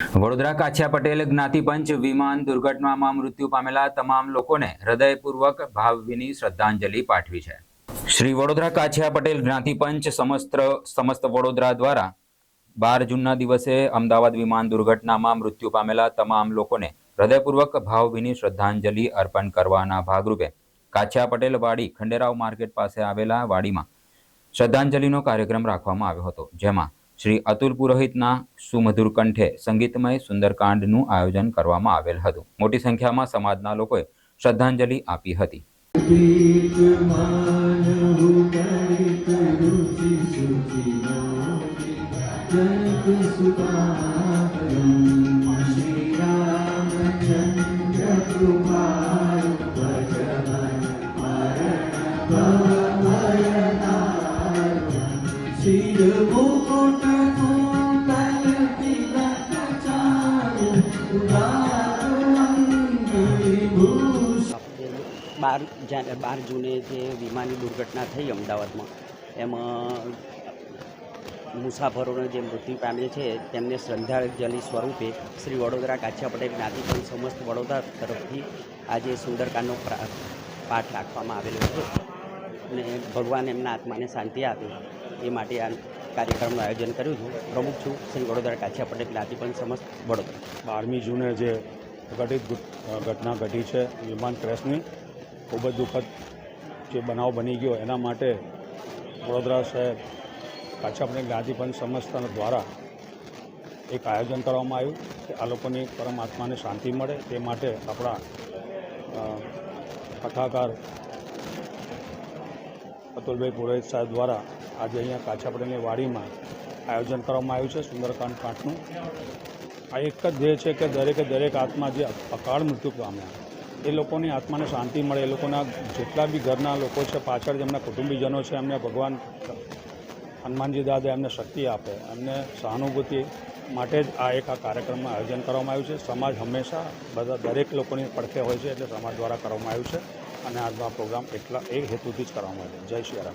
વડોદરા કાછિયા પટેલ જ્ઞાતિપંચ વિમાન દુર્ઘટનામાં મૃત્યુ પામેલા તમામ લોકોને હૃદયપૂર્વક ભાવભીની શ્રદ્ધાંજલિ પાઠવી છે. શ્રી વડોદરા કાછિયા પટેલ જ્ઞાતિપંચ સમસ્ત સમસ્ત વડોદરા દ્વારા બાર જૂનના દિવસે અમદાવાદ વિમાન દુર્ઘટનામાં મૃત્યુ પામેલા તમામ લોકોને હૃદયપૂર્વક ભાવભીની શ્રદ્ધાંજલિ અર્પણ કરવાના ભાગરૂપે કાછિયા પટેલ વાડી ખંડેરાવ માર્કેટ પાસે આવેલા વાડીમાં શ્રદ્ધાંજલિનો કાર્યક્રમ રાખવામાં આવ્યો હતો, જેમાં શ્રી અતુલ પુરોહિતના સુમધુર કંઠે સંગીતમય સુંદરકાંડનું આયોજન કરવામાં આવેલ હતું. મોટી સંખ્યામાં સમાજના લોકોએ શ્રદ્ધાંજલિ આપી હતી. મુકુટ બાર બાર જૂને જે વિમાની દુર્ઘટના થઈ અમદાવાદમાં, એમાં મુસાફરોને જે મૃત્યુ પામ્યા છે, તેમને શ્રદ્ધાંજલિ સ્વરૂપે શ્રી વડોદરા કાછિયા પટેલ જ્ઞાતિપંચ સમસ્ત વડોદરા તરફથી આજે સુંદરકાંડનો પાઠ રાખવામાં આવેલો છે અને ભગવાન એમના આત્માને શાંતિ આપે એ માટે આ કાર્યક્રમનું આયોજન કર્યું છું પ્રમુખ છું શ્રી વડોદરા કાછિયા પટેલ જ્ઞાતિપંચ સમસ્ત વડોદરા. બારમી જૂને જે ઘટિત ઘટના ઘટી છે વિમાન ક્રેશની ખૂબ જ દુઃખદ જે બનાવ બની ગયો એના માટે વડોદરા શહેર કાછાપણી ગાંધીપંથ સંસ્થા દ્વારા એક આયોજન કરવામાં આવ્યું કે આ લોકોની પરમાત્માને શાંતિ મળે તે માટે આપણા કથાકાર અતુલભાઈ પુરોહિત સાહેબ દ્વારા આજે અહીંયા કાછાપડીની વાડીમાં આયોજન કરવામાં આવ્યું છે સુંદરકાંડ કાંઠનું. આ એક જ ધ્યેય છે કે દરેકે દરેક આત્મા જે અકાળ મૃત્યુ પામ્યા. એ લોકોની આત્માને શાંતિ મળે, એ લોકોના જેટલા બી ઘરના લોકો છે, પાછળ જેમના કુટુંબીજનો છે, એમને ભગવાન હનુમાનજી દાદા એમને શક્તિ આપે, એમને સહાનુભૂતિ માટે જ આ એક આ કાર્યક્રમમાં આયોજન કરવામાં આવ્યું છે. સમાજ હંમેશા બધા દરેક લોકોની પડખે હોય છે, એટલે સમાજ દ્વારા કરવામાં આવ્યું છે. અને આજનો આ પ્રોગ્રામ એટલા એ હેતુથી જ કરવામાં આવ્યો જય શ્રી રામ.